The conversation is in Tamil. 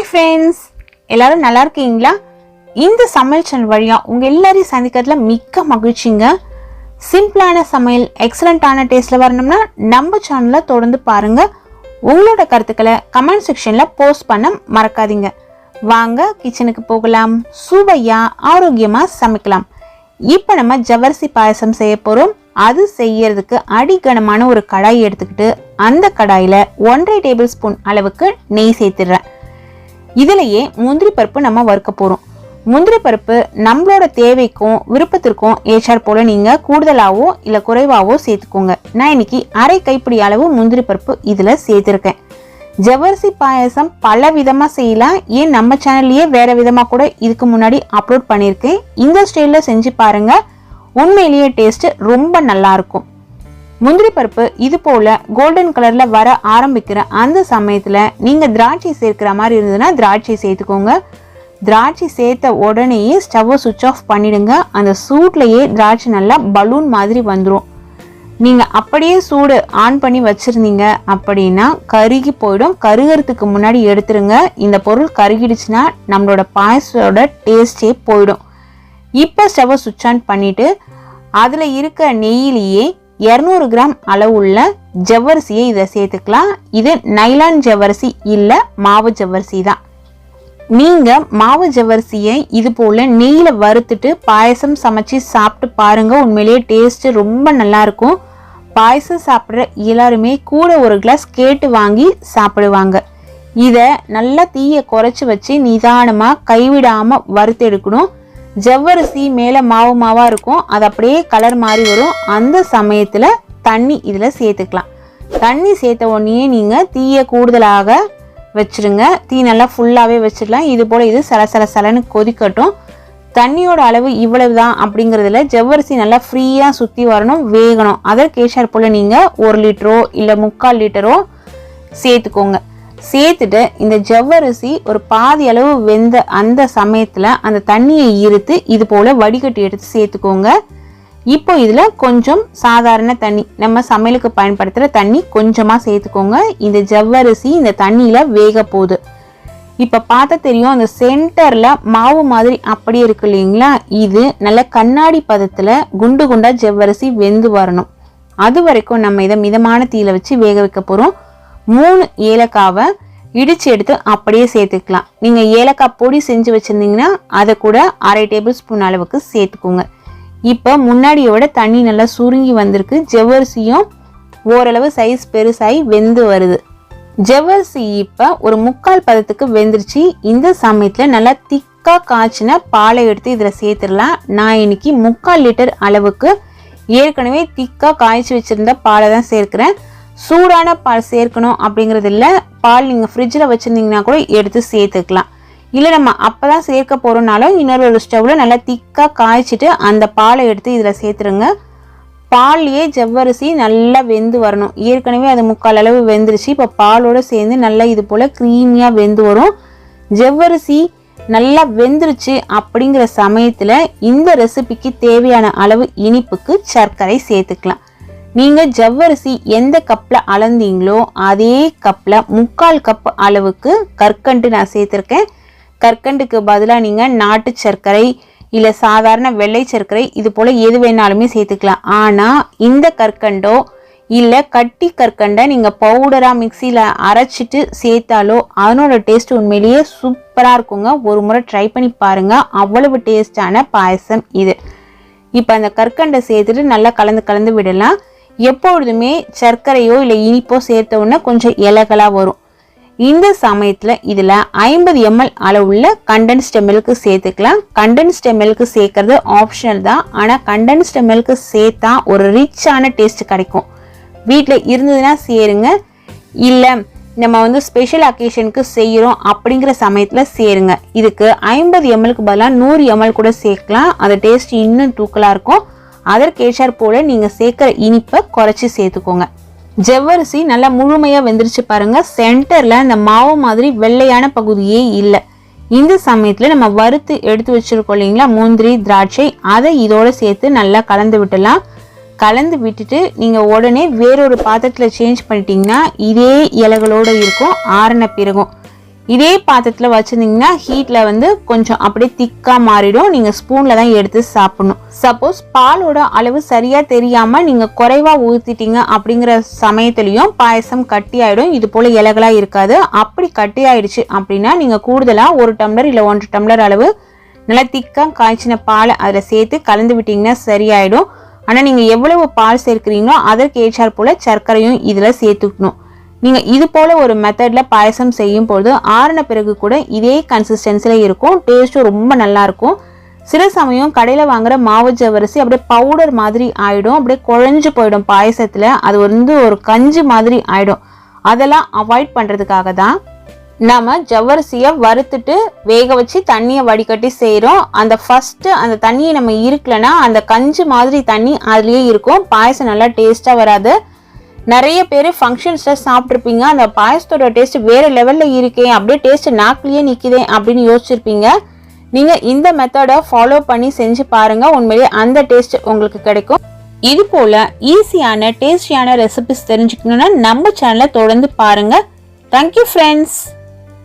ஹாய் ஃப்ரெண்ட்ஸ் எல்லாரும் நல்லா இருக்கீங்களா? இந்த சமையல் சேனல் வழியாக உங்கள் எல்லாரையும் சந்திக்கிறதுல மிக்க மகிழ்ச்சிங்க. சிம்பிளான சமையல் எக்ஸலண்ட்டான டேஸ்ட்டில் வரணும்னா நம்ம சேனலை தொடர்ந்து பாருங்கள் உங்களோட கருத்துக்களை கமெண்ட் செக்ஷனில் போஸ்ட் பண்ண மறக்காதீங்க. வாங்க கிச்சனுக்கு போகலாம். சுவையாக ஆரோக்கியமாக சமைக்கலாம். இப்போ நம்ம ஜவரிசி பாயசம் செய்ய போகிறோம் அது செய்யறதுக்கு அடிக்கனமான ஒரு கடாய் எடுத்துக்கிட்டு அந்த கடாயில் ஒன்றரை டேபிள் ஸ்பூன் அளவுக்கு நெய் சேர்த்துடுறேன். இதுலயே முந்திரி பருப்பு நம்ம வறுக்க போகிறோம் முந்திரி பருப்பு நம்மளோட தேவைக்கும் விருப்பத்திற்கும் ஏற்றாற் போல நீங்க கூடுதலாவோ இல்ல குறைவாவோ சேர்த்துக்கோங்க. நான் இன்னைக்கு அரை கைப்பிடி அளவு முந்திரி பருப்பு இதுல சேர்த்திருக்கேன். ஜவ்வரிசி பாயசம் பல விதமா செய்யலாம். ஏன் நம்ம சேனல்லையே வேற விதமா கூட இதுக்கு முன்னாடி அப்லோட் பண்ணியிருக்கேன். இந்த ஸ்டைலில் செஞ்சு பாருங்க. உண்மையிலேயே டேஸ்ட் ரொம்ப நல்லா இருக்கும். முந்திரி பருப்பு இது போல கோல்டன் கலர்ல வர ஆரம்பிக்கிற அந்த சமயத்துல நீங்க திராட்சை சேர்க்கிற மாதிரி இருந்ததுன்னா திராட்சை சேர்த்துக்கோங்க. திராட்சை சேர்த்த உடனேயே ஸ்டவ்வை சுவிட்ச் ஆஃப் பண்ணிடுங்க. அந்த சூட்லேயே திராட்சை நல்லா பலூன் மாதிரி வந்துடும் நீங்கள் அப்படியே சூடு ஆன் பண்ணி வச்சுருந்தீங்க அப்படின்னா கருகி போயிடும். கருகிறதுக்கு முன்னாடி எடுத்துருங்க. இந்த பொருள் கருகிடுச்சுன்னா நம்மளோட பாயசோட டேஸ்டே போயிடும். இப்போ ஸ்டவ்வை சுவிட்ச் ஆன் பண்ணிவிட்டு அதில் இருக்க நெய்யிலேயே இரநூறு கிராம் அளவுள்ள ஜவ்வரிசியை இதை சேர்த்துக்கலாம். இது நைலான் ஜவ்வரிசி இல்லை மாவு ஜவ்வரிசி தான். நீங்கள் மாவு ஜவ்வரிசியை இது போல் நெய்யில் வறுத்துட்டு பாயசம் சமைச்சு சாப்பிட்டு பாருங்கள் உண்மையிலேயே டேஸ்ட்டு ரொம்ப நல்லாயிருக்கும். பாயசம் சாப்பிட்ற எல்லாருமே கூட ஒரு கிளாஸ் கேட்டு வாங்கி சாப்பிடுவாங்க. இதை நல்லா தீயை குறைச்சி வச்சு நிதானமாக கைவிடாமல் வறுத்து எடுக்கணும் ஜவ்வரிசி மேலே மாவு மாவாக இருக்கும். அது அப்படியே கலர் மாறி வரும். அந்த சமயத்தில் தண்ணி இதில் சேர்த்துக்கலாம். தண்ணி சேர்த்த உடனே நீங்கள் தீயை கூடுதலாக வச்சிருங்க. தீ நல்லா ஃபுல்லாகவே வச்சிடலாம். இது போல் இது சல சல சலன்னு கொதிக்கட்டும். தண்ணியோட அளவு இவ்வளவு தான் அப்படிங்கிறதுல ஜவ்வரிசி நல்லா ஃப்ரீயாக சுற்றி வரணும் வேகணும். அதற்கேஷார் போல் நீங்கள் ஒரு லிட்டரோ இல்லை முக்கால் லிட்டரோ சேர்த்துக்கோங்க. சேர்த்துட்டு இந்த ஜவ்வரிசி ஒரு பாதி அளவு வெந்த அந்த சமயத்தில் அந்த தண்ணியை இருத்து இது போல் வடிகட்டி எடுத்து சேர்த்துக்கோங்க. இப்போ இதில் கொஞ்சம் சாதாரண தண்ணி நம்ம சமையலுக்கு பயன்படுத்துகிற தண்ணி கொஞ்சமாக சேர்த்துக்கோங்க. இந்த ஜவ்வரிசி இந்த தண்ணியில் வேக போகுது. இப்போ பார்த்தா தெரியும் அந்த சென்டரில் மாவு மாதிரி அப்படியே இருக்கு இல்லைங்களா? இது நல்ல கண்ணாடி பதத்தில் குண்டு குண்டாக ஜவ்வரிசி வெந்து வரணும். அது வரைக்கும் நம்ம இதை மிதமான தீயில வச்சு வேக வைக்க போகிறோம் மூணு ஏலக்காவை இடித்து எடுத்து அப்படியே சேர்த்துக்கலாம். நீங்கள் ஏலக்காய் பொடி செஞ்சு வச்சுருந்தீங்கன்னா அதை கூட அரை டேபிள் ஸ்பூன் அளவுக்கு சேர்த்துக்கோங்க. இப்போ முன்னாடியோட தண்ணி நல்லா சுருங்கி வந்திருக்கு. ஜவ்வரிசியும் ஓரளவு சைஸ் பெருசாகி வெந்து வருது. ஜவ்வரிசி இப்போ ஒரு முக்கால் பதத்துக்கு வெந்துருச்சு. இந்த சமயத்தில் நல்லா திக்காக காய்ச்சின பாலை எடுத்து இதில் சேர்த்துடலாம். நான் இன்னைக்கு முக்கால் லிட்டர் அளவுக்கு ஏற்கனவே திக்காக காய்ச்சி வச்சுருந்த பாலை தான் சேர்க்குறேன். சூடான பால் சேர்க்கணும் அப்படிங்கிறது இல்லை. பால் நீங்கள் ஃப்ரிட்ஜில் வச்சுருந்தீங்கன்னா கூட எடுத்து சேர்த்துக்கலாம். இல்லை நம்ம அப்போ தான் சேர்க்க போகிறோம்னாலும் இன்னொரு ஒரு ஸ்டவ்வில் நல்லா திக்காக காய்ச்சிட்டு அந்த பாலை எடுத்து இதில் சேர்த்துருங்க. பால்லையே ஜவ்வரிசி நல்லா வெந்து வரணும். ஏற்கனவே அது முக்கால் அளவு வெந்துருச்சு. இப்போ பாலோடு சேர்ந்து நல்லா இது போல் க்ரீமியாக வெந்து வரும். ஜவ்வரிசி நல்லா வெந்துருச்சு அப்படிங்கிற சமயத்தில் இந்த ரெசிபிக்கு தேவையான அளவு இனிப்புக்கு சர்க்கரை சேர்த்துக்கலாம். நீங்கள் ஜவ்வரிசி எந்த கப்பில் அளந்தீங்களோ அதே கப்பில் முக்கால் கப் அளவுக்கு கற்கண்டு நான் சேர்த்துருக்கேன். கற்கண்டுக்கு பதிலாக நீங்கள் நாட்டு சர்க்கரை இல்லை சாதாரண வெள்ளை சர்க்கரை இது போல் எது வேணாலுமே சேர்த்துக்கலாம். ஆனால் இந்த கற்கண்டோ இல்லை கட்டி கற்கண்டை நீங்கள் பவுடராக மிக்சியில் அரைச்சிட்டு சேர்த்தாலோ அதனோட டேஸ்ட் உண்மையிலேயே சூப்பராக இருக்குங்க. ஒரு முறை ட்ரை பண்ணி பாருங்கள் அவ்வளவு டேஸ்டான பாயசம் இது. இப்போ அந்த கற்கண்டை சேர்த்துட்டு நல்லா கலந்து கலந்து விடலாம். எப்பொழுதுமே சர்க்கரையோ இல்லை இனிப்போ சேர்த்த உடனே கொஞ்சம் இலகலாக வரும். இந்த சமயத்தில் இதில் ஐம்பது எம்எல் அளவுள்ள கண்டென்ஸ்டு மில்க்கு சேர்த்துக்கலாம். கண்டென்ஸ்டு மில்க்கு சேர்க்கறது ஆப்ஷனல் தான். ஆனால் கண்டென்ஸ்டு மில்க்கு சேர்த்தா ஒரு ரிச்சான டேஸ்ட் கிடைக்கும். வீட்டில் இருந்ததுன்னா சேருங்க. இல்லை நம்ம வந்து ஸ்பெஷல் அக்கேஷனுக்கு செய்கிறோம் அப்படிங்கிற சமயத்தில் சேருங்க. இதுக்கு ஐம்பது எம்எல்க்கு பதிலாக நூறு எம்எல் கூட சேர்க்கலாம். அந்த டேஸ்ட் இன்னும் தூக்கலாக இருக்கும். அதற்கேற்றாற் போல நீங்கள் சேர்க்குற இனிப்பை குறைச்சி சேர்த்துக்கோங்க. ஜவ்வரிசி நல்லா முழுமையாக வெந்துருச்சு பாருங்கள் சென்டரில் இந்த மாவு மாதிரி வெள்ளையான பகுதியே இல்லை. இந்த சமயத்தில் நம்ம வறுத்து எடுத்து வச்சிருக்கோம் இல்லைங்களா முந்திரி திராட்சை அதை இதோடு சேர்த்து நல்லா கலந்து விட்டுலாம். கலந்து விட்டுட்டு நீங்கள் உடனே வேறொரு பாத்திரத்தில் சேஞ்ச் பண்ணிட்டீங்கன்னா இதே இலைகளோடு இருக்கும் ஆறின பிறகும். இதே பாத்திரத்தில் வச்சுருந்தீங்கன்னா ஹீட்டில் வந்து கொஞ்சம் அப்படியே திக்காக மாறிடும். நீங்கள் ஸ்பூனில் தான் எடுத்து சாப்பிடணும். சப்போஸ் பாலோட அளவு சரியாக தெரியாமல் நீங்கள் குறைவாக ஊற்றிட்டீங்க அப்படிங்கிற சமயத்துலேயும் பாயசம் கட்டி ஆகிடும் இது போல் இலகலாக இருக்காது. அப்படி கட்டி ஆயிடுச்சு அப்படின்னா நீங்கள் கூடுதலாக ஒரு டம்ளர் இல்லை ஒன்றரை டம்ளர் அளவு நல்லா திக்காக காய்ச்சின பாலை அதில் சேர்த்து கலந்து விட்டிங்கன்னா சரியாயிடும். ஆனால் நீங்கள் எவ்வளவு பால் சேர்க்குறீங்களோ அதற்கு ஏற்றாற் போல் சர்க்கரையும் இதில் சேர்த்துக்கணும். நீங்கள் இது போல் ஒரு மெத்தடில் பாயசம் செய்யும் பொழுது ஆறின பிறகு கூட இதே கன்சிஸ்டன்சியில் இருக்கும். டேஸ்ட்டும் ரொம்ப நல்லாயிருக்கும் சில சமயம் கடையில் வாங்குற மாவு ஜவரிசி அப்படியே பவுடர் மாதிரி ஆகிடும் அப்படியே குழஞ்சு போயிடும் பாயசத்தில். அது வந்து ஒரு கஞ்சி மாதிரி ஆகிடும் அதெல்லாம் அவாய்ட் பண்ணுறதுக்காக தான் நாம் ஜவ்வரிசியை வறுத்துட்டு வேக வச்சு தண்ணியை வடிகட்டி செய்கிறோம் அந்த ஃபஸ்ட்டு அந்த தண்ணியை நம்ம இருக்கலைன்னா அந்த கஞ்சி மாதிரி தண்ணி அதுலேயே இருக்கும். பாயசம் நல்லா டேஸ்ட்டாக வராது. நிறைய பேர் ஃபங்க்ஷன்ஸில் சாப்பிட்ருப்பீங்க அந்த பாயசத்தோட டேஸ்ட் வேறு லெவலில் இருக்கே. அப்படியே டேஸ்ட் நாக்கிலேயே நிற்கிதே அப்படின்னு யோசிச்சிருப்பீங்க. நீங்கள் இந்த மெத்தடை ஃபாலோ பண்ணி செஞ்சு பாருங்கள் உண்மையிலேயே அந்த டேஸ்ட் உங்களுக்கு கிடைக்கும். இது போல் ஈஸியான டேஸ்டியான ரெசிபிஸ் தெரிஞ்சுக்கணுன்னா நம்ம சேனலை தொடர்ந்து பாருங்கள் தேங்க்யூ ஃப்ரெண்ட்ஸ்